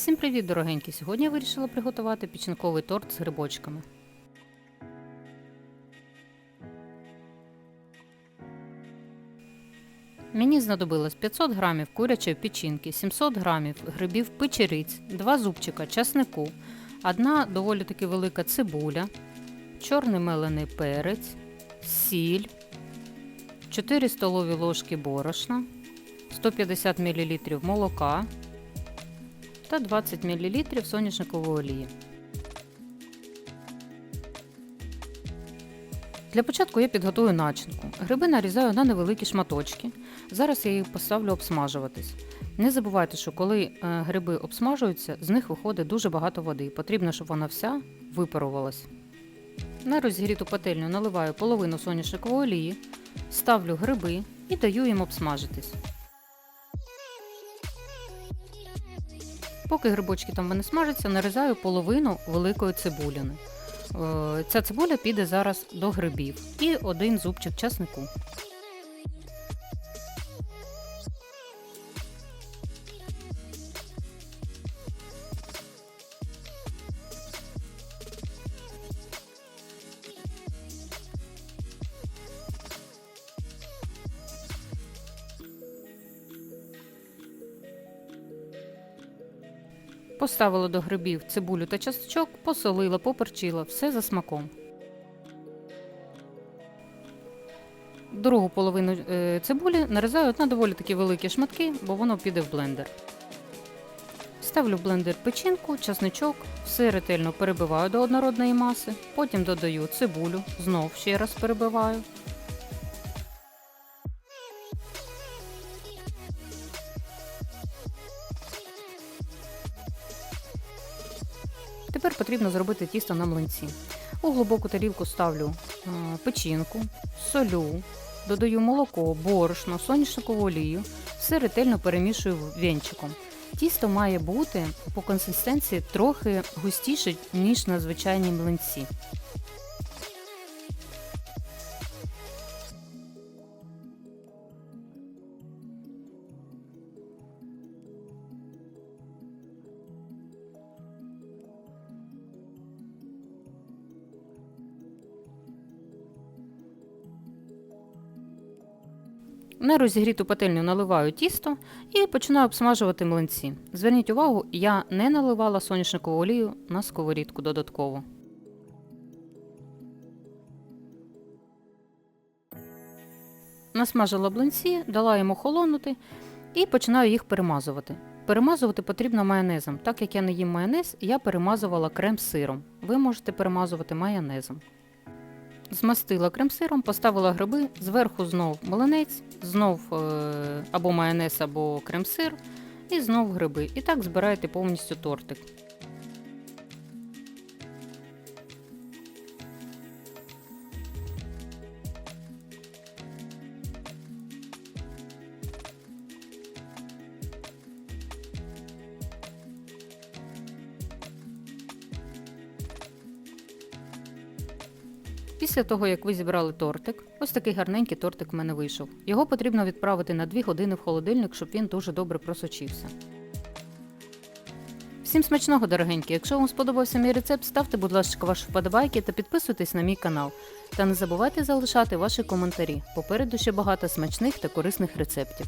Всім привіт, дорогенькі! Сьогодні я вирішила приготувати печінковий торт з грибочками. Мені знадобилось 500 грамів курячої печінки, 700 грамів грибів печериць, 2 зубчика часнику, одна доволі таки велика цибуля, чорний мелений перець, сіль, 4 столові ложки борошна, 150 мл молока та 20 мл соняшникової олії. Для початку я підготую начинку. Гриби нарізаю на невеликі шматочки. Зараз я їх поставлю обсмажуватись. Не забувайте, що коли е, гриби обсмажуються, з них виходить дуже багато води. Потрібно, щоб вона вся випарувалась. На розігріту пательню наливаю половину соняшникової олії, ставлю гриби і даю їм обсмажитись. Поки грибочки там вони смажаться, нарізаю половину великої цибулини. Е, Ця цибуля піде зараз до грибів і один зубчик часнику. Поставила до грибів цибулю та часточок, посолила, поперчила, все за смаком. Другу половину е, цибулі нарізаю на доволі такі великі шматки, бо воно піде в блендер. Ставлю в блендер печінку, часничок, все ретельно перебиваю до однородної маси, потім додаю цибулю, знов ще раз перебиваю. Тепер потрібно зробити тісто на млинці. У глибоку тарілку ставлю е, печінку, солю, додаю молоко, борошно, соняшникову олію, все ретельно перемішую венчиком. Тісто має бути по консистенції трохи густіше, ніж на звичайній млинці. На розігріту пательню наливаю тісто і починаю обсмажувати млинці. Зверніть увагу, я не наливала соняшникову олію на сковорідку додатково. Насмажила млинці, дала їм охолонути і починаю їх перемазувати. Перемазувати потрібно майонезом. Так як я не їм майонез, я перемазувала крем з сиром. Ви можете перемазувати майонезом. Змастила крем-сиром, поставила гриби, зверху знов млинець, знов е, або майонез, або крем-сир, і знов гриби. І так збираєте повністю тортик. Після того, як ви зібрали тортик, ось такий гарненький тортик в мене вийшов. Його потрібно відправити на 2 години в холодильник, щоб він дуже добре просочився. Всім смачного, дорогенькі! Якщо вам сподобався мій рецепт, ставте, будь ласка, ваші вподобайки та підписуйтесь на мій канал. Та не забувайте залишати ваші коментарі. Попереду ще багато смачних та корисних рецептів.